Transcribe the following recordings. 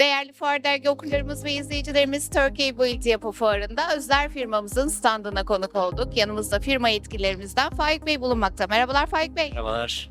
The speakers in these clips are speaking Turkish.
Değerli Fuar Dergi okurlarımız ve izleyicilerimiz Turkey Build Yapı Fuarı'nda Özler firmamızın standına konuk olduk. Yanımızda firma yetkililerimizden Faik Bey bulunmakta. Merhabalar Faik Bey. Merhabalar.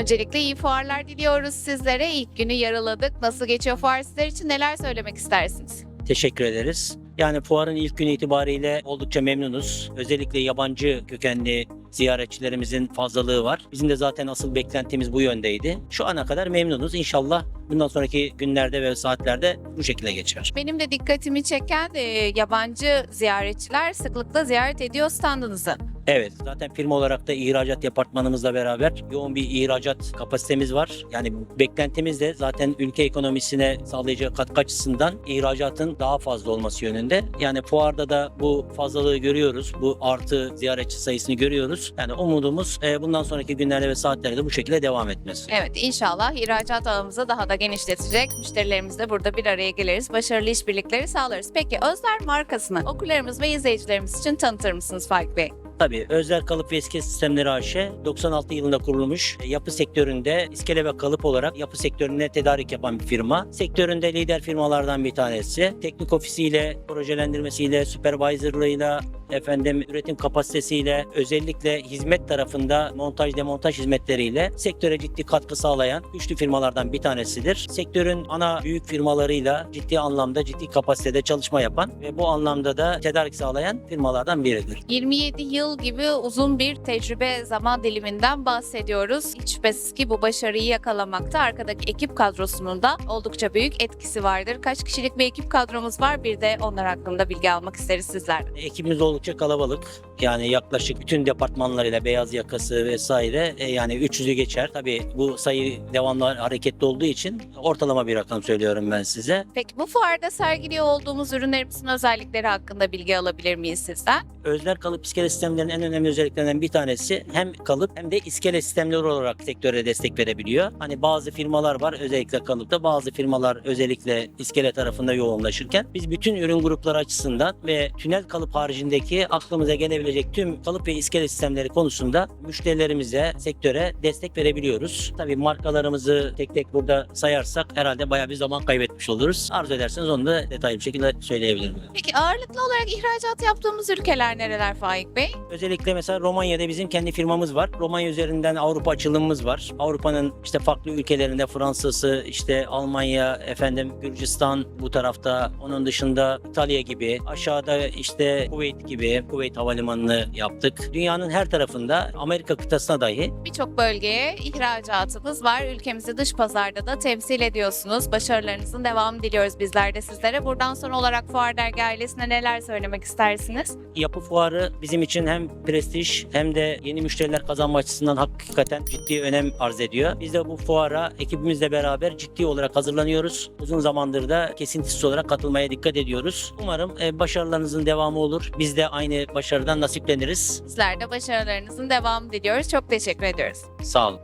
Öncelikle iyi fuarlar diliyoruz sizlere. İlk günü yaraladık. Nasıl geçiyor fuar sizler için neler söylemek istersiniz? Teşekkür ederiz. Yani fuarın ilk günü itibariyle oldukça memnunuz. Özellikle yabancı kökenli ziyaretçilerimizin fazlalığı var. Bizim de zaten asıl beklentimiz bu yöndeydi. Şu ana kadar memnunuz. İnşallah bundan sonraki günlerde ve saatlerde bu şekilde geçer. Benim de dikkatimi çeken e, yabancı ziyaretçiler sıklıkla ziyaret ediyor standınızı. Evet, zaten firma olarak da ihracat departmanımızla beraber yoğun bir ihracat kapasitemiz var. Yani beklentimiz de zaten ülke ekonomisine sağlayacağı katkı açısından ihracatın daha fazla olması yönünde. Yani fuarda da bu fazlalığı görüyoruz. Bu artı ziyaretçi sayısını görüyoruz. Yani umudumuz e, bundan sonraki günlerde ve saatlerde de bu şekilde devam etmesi. Evet inşallah ihracat ağımızı daha da genişletecek. Müşterilerimizle burada bir araya geliriz. Başarılı işbirlikleri sağlarız. Peki Özler markasını okurlarımız ve izleyicilerimiz için tanıtır mısınız Faik Bey? Tabii Özler Kalıp ve İskele Sistemleri AŞ 96 yılında kurulmuş. E, Yapı sektöründe iskele ve kalıp olarak yapı sektörüne tedarik yapan bir firma. Sektöründe lider firmalardan bir tanesi. Teknik ofisiyle, projelendirmesiyle, supervisorlığıyla, efendim üretim kapasitesiyle özellikle hizmet tarafında montaj demontaj hizmetleriyle sektöre ciddi katkı sağlayan güçlü firmalardan bir tanesidir. Sektörün ana büyük firmalarıyla ciddi anlamda ciddi kapasitede çalışma yapan ve bu anlamda da tedarik sağlayan firmalardan biridir. 27 yıl gibi uzun bir tecrübe zaman diliminden bahsediyoruz. Hiç şüphesiz ki bu başarıyı yakalamakta arkadaki ekip kadrosunun da oldukça büyük etkisi vardır. Kaç kişilik bir ekip kadromuz var bir de onlar hakkında bilgi almak isteriz sizlerden. Ekibimiz oldukça kalabalık. Yani yaklaşık bütün departmanlarıyla beyaz yakası vesaire e, yani 300'ü geçer. Tabii bu sayı devamlı hareketli olduğu için ortalama bir rakam söylüyorum ben size. Peki bu fuarda sergiliyor olduğumuz ürünlerimizin özellikleri hakkında bilgi alabilir miyiz sizden? Özler kalıp iskele sistemlerinin en önemli özelliklerinden bir tanesi hem kalıp hem de iskele sistemleri olarak sektöre destek verebiliyor. Hani bazı firmalar var özellikle kalıpta bazı firmalar özellikle iskele tarafında yoğunlaşırken biz bütün ürün grupları açısından ve tünel kalıp haricindeki aklımıza gelebilecek tüm kalıp ve iskele sistemleri konusunda müşterilerimize, sektöre destek verebiliyoruz. Tabii markalarımızı tek tek burada sayarsak herhalde bayağı bir zaman kaybetmiş oluruz. Arzu ederseniz onu da detaylı bir şekilde söyleyebilirim. Peki ağırlıklı olarak ihracat yaptığımız ülkeler nereler Faik Bey? Özellikle mesela Romanya'da bizim kendi firmamız var. Romanya üzerinden Avrupa açılımımız var. Avrupa'nın işte farklı ülkelerinde Fransa'sı, işte Almanya, efendim Gürcistan bu tarafta. Onun dışında İtalya gibi. Aşağıda işte Kuveyt gibi. Kuveyt Havalimanı'nı yaptık. Dünyanın her tarafında Amerika kıtasına dahi Birçok bölgeye ihracatımız var. Ülkemizi dış pazarda da temsil ediyorsunuz. Başarılarınızın devamını diliyoruz bizler de sizlere. Buradan son olarak Fuar Dergi ailesine neler söylemek istersiniz? yapı fuarı bizim için hem prestij hem de yeni müşteriler kazanma açısından hakikaten ciddi önem arz ediyor. Biz de bu fuara ekibimizle beraber ciddi olarak hazırlanıyoruz. Uzun zamandır da kesintisiz olarak katılmaya dikkat ediyoruz. Umarım e, başarılarınızın devamı olur. Biz de aynı başarıdan nasipleniriz. Sizler de başarılarınızın devamını diliyoruz. Çok teşekkür ediyoruz. Sağ olun.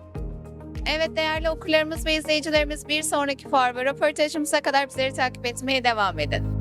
Evet değerli okurlarımız ve izleyicilerimiz bir sonraki fuar ve röportajımıza kadar bizleri takip etmeye devam edin.